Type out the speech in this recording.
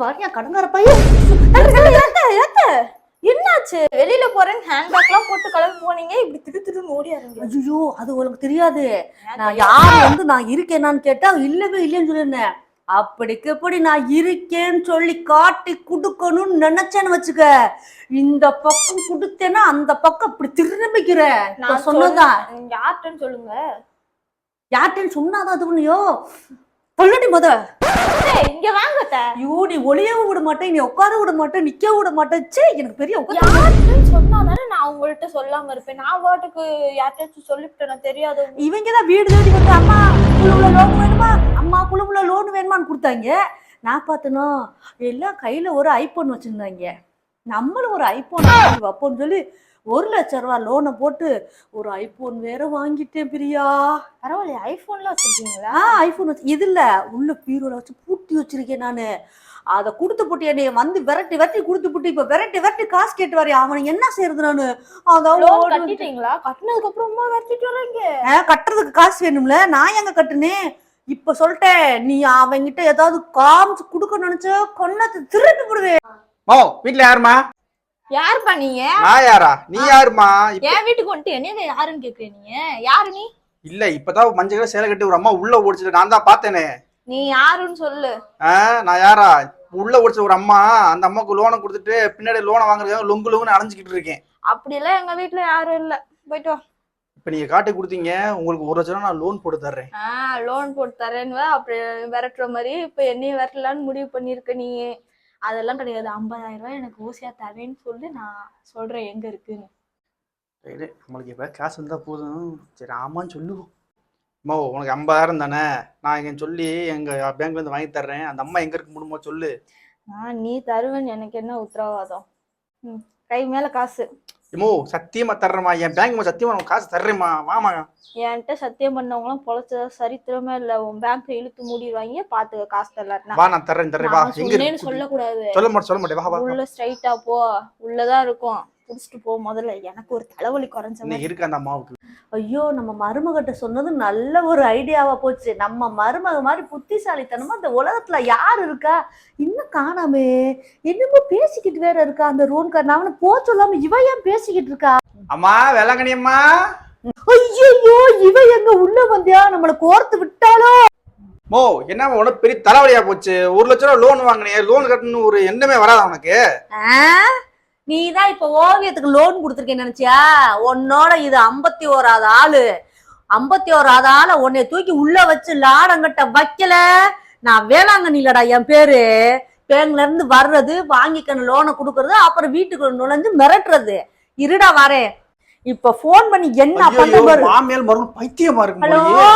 வாரியா கடங்கார பையன். என்னாச்சு? வெளியில போறேன்னு ஹேண்ட்பேக்லாம் போட்டு கிளம்பி போனீங்க. இப்படி திரு திருன்னு ஓடியாருங்க ஐயோ அது உனக்கு தெரியாது. நான் யார் வந்து நான் இருக்கேனான்னு கேட்டா இல்லவே இல்லைன்னு சொல்லிருந்தேன் அப்படிக்கு எப்படி நான் இருக்கேன்னு சொல்லி காட்டி குடுக்கணும்னு நினைச்சேன்னு வச்சுக்க. இந்த பக்கம் குடுத்தேன்னா அந்த பக்கம் அப்படி திரும்பிக்கிற நான் சொன்னதான் யார்கிட்டன்னு சொல்லுங்க. யார்கிட்டன்னு சொன்னாதான் அது பண்ணியோ பொள்ளடி முத. இங்க வாங்க. ஐயோ நீ ஒளியவும் விட மாட்டேன் நீ உட்கார விட மாட்டேன் நிக்க விட மாட்டேன். சே எனக்கு பெரிய உட்கார யார்கிட்டன்னு சொன்னா தானே நான் உங்கள்ட்ட சொல்லாம இருப்பேன். நான் பாட்டுக்கு யார்கிட்டயாச்சும் சொல்லிவிட்டேன் தெரியாத? இவங்க தான் வீடு தேடி வந்து அம்மா குழுவுல லோன் வேணுமா? அம்மா குழுவுல லோன் வேணுமான்னு கொடுத்தாங்க. நான் பார்த்தனோ எல்லாம் கையில ஒரு ஐபோன் வச்சிருந்தாங்க. நம்மளும் ஒரு ஐபோன் வைப்போம்னு சொல்லி ஒரு லட்ச ரூபா லோனை போட்டு ஒரு ஐபோன் வேற வாங்கிட்டேன் பிரியா. பரவாயில்ல ஐபோன்லாம் வச்சிருக்கீங்களா? ஆ ஐபோன் வச்சு இது இல்ல உள்ள பீரோல வச்சு பூட்டி வச்சிருக்கேன் நானு. அதை கொடுத்து புட்டி என்னைய வந்து விரட்டி விரட்டி கொடுத்து புட்டி இப்ப விரட்டி விரட்டி காசு கேட்டு வரையா அவனை என்ன செய்யறது நானு? வந்து- கட்டிட்டீங்களா? கட்டினதுக்கு அப்புறமா வரட்டிட்டு வரீங்க. கட்டுறதுக்கு காசு வேணும்ல நான் எங்க கட்டுனேன்? இப்ப சொல்லிட்டேன் நீ அவங்கிட்ட ஏதாவது காமிச்சு கொடுக்க நினைச்ச கொன்னத்தை திருப்பி விடுவேன் ஓ வீட்ல யாருமா யாருப்பா நீங்க? நான் யாரா? நீ யாருமா? என் வீட்டுக்கு வந்துட்டு என்ன யாருன்னு கேக்குறீங்க நீங்க யாரு நீ? இல்ல இப்பதான் மஞ்சள் கலர் சேலை கட்டி ஒரு அம்மா உள்ள ஓடிச்சிட்டு நான் தான் பார்த்தேனே. நீ யாருன்னு சொல்லு. நான் யாரா? உள்ள ஓடிச்ச ஒரு அம்மா அந்த அம்மாவுக்கு லோனை கொடுத்துட்டு பின்னாடி லோனை வாங்குறதுக்காக லொங்கு லொங்குன்னு அலைஞ்சிக்கிட்டு இருக்கேன். அப்படிலாம் எங்க வீட்ல யாரும் இல்ல. போயிட்டு வா. இப்ப நீங்க காட்டி கொடுத்தீங்க உங்களுக்கு ஒரு லட்சம் ரூபா நான் லோன் போட்டு தர்றேன். லோன் போட்டு தரேன்னு அப்படி விரட்டுற மாதிரி இப்ப என்னைய விரட்டலான்னு முடிவு பண்ணிருக்க நீ அதெல்லாம் கிடையாது. ஐம்பதாயிரம் ரூபாய் எனக்கு ஊசியா தரேன்னு சொல்லி நான் சொல்றேன் எங்க இருக்குன்னு. சரி நம்மளுக்கு இப்ப காசு இருந்தா போதும். சரி ஆமான்னு சொல்லுவோம் அம்மா உனக்கு ஐம்பதாயிரம் தானே? நான் இங்க சொல்லி எங்க பேங்க்ல இருந்து வாங்கி தர்றேன். அந்த அம்மா எங்க இருக்கு முடியுமோ சொல்லு. ஆஹ் நீ தருவேன்னு எனக்கு என்ன உத்தரவாதம்? ம், கை மேல காசு. எமோ சத்தியமா தர்றேம்மா. என் பேங்க் சத்தியமா உனக்கு காசு தர்றேம்மா. வாமா என்கிட்ட சத்தியம் பண்ணவங்களாம் பொழைச்சதா சரித்திரமே இல்ல. உன் பேங்க் இழுத்து மூடிடுவாங்க. பாத்துக்க காசு தரலாட்டினா வா நான் தர்றேன் தர்றேன். வா. எங்க இருக்கு சொல்லக்கூடாது. சொல்ல மாட்டேன் சொல்ல மாட்டேன். வா, வா உள்ள ஸ்ட்ரைட்டா போ. உள்ளதான் இருக்கும். புடிச்சிட்டு போ முதல்ல எனக்கு ஒரு தலைவலி குறைஞ்ச மாதிரி. இருக்கு அந்த அம்மாவுக்கு. ஐயோ நம்ம மருமகிட்ட சொன்னது நல்ல ஒரு ஐடியாவா போச்சு. நம்ம மருமக மாதிரி புத்திசாலித்தனமா இந்த உலகத்துல யார் இருக்கா? இன்னும் காணாமே. என்னமோ பேசிக்கிட்டு வேற இருக்கா அந்த ரோன் கார் அவனை போ சொல்லாம இவ ஏன் பேசிக்கிட்டு இருக்கா? அம்மா வேளாங்கண்ணி அம்மா. ஐயோ இவ எங்க உள்ள வந்தியா? நம்மள கோர்த்து விட்டாலோ மோ என்ன உனக்கு பெரிய தலைவலியா போச்சு? ஒரு லட்ச ரூபா லோன் வாங்கினியே. லோன் கட்டணும் ஒரு எண்ணமே வராதா உனக்கு? நீ தான் இப்ப ஓவியத்துக்கு லோன் கொடுத்துருக்கேன்னு நினைச்சியா? உன்னோட இது ஐம்பத்தி ஓராது ஆளு. ஐம்பத்தி ஓராது ஆளை உன்னை தூக்கி உள்ள வச்சு லாடங்கட்ட வைக்கல. நான் வேளாங்கண்ணிலடா என் பேரு. பேங்க்ல இருந்து வர்றது வாங்கிக்கணும் லோனை கொடுக்கறது அப்புறம் வீட்டுக்கு நுழைஞ்சு மிரட்டுறது. இருடா வரேன் இப்ப ஃபோன் பண்ணி என்ன ஐயோ, பண்ண பாரு. மாமியால் மருமகள் பைத்தியமா போலயே.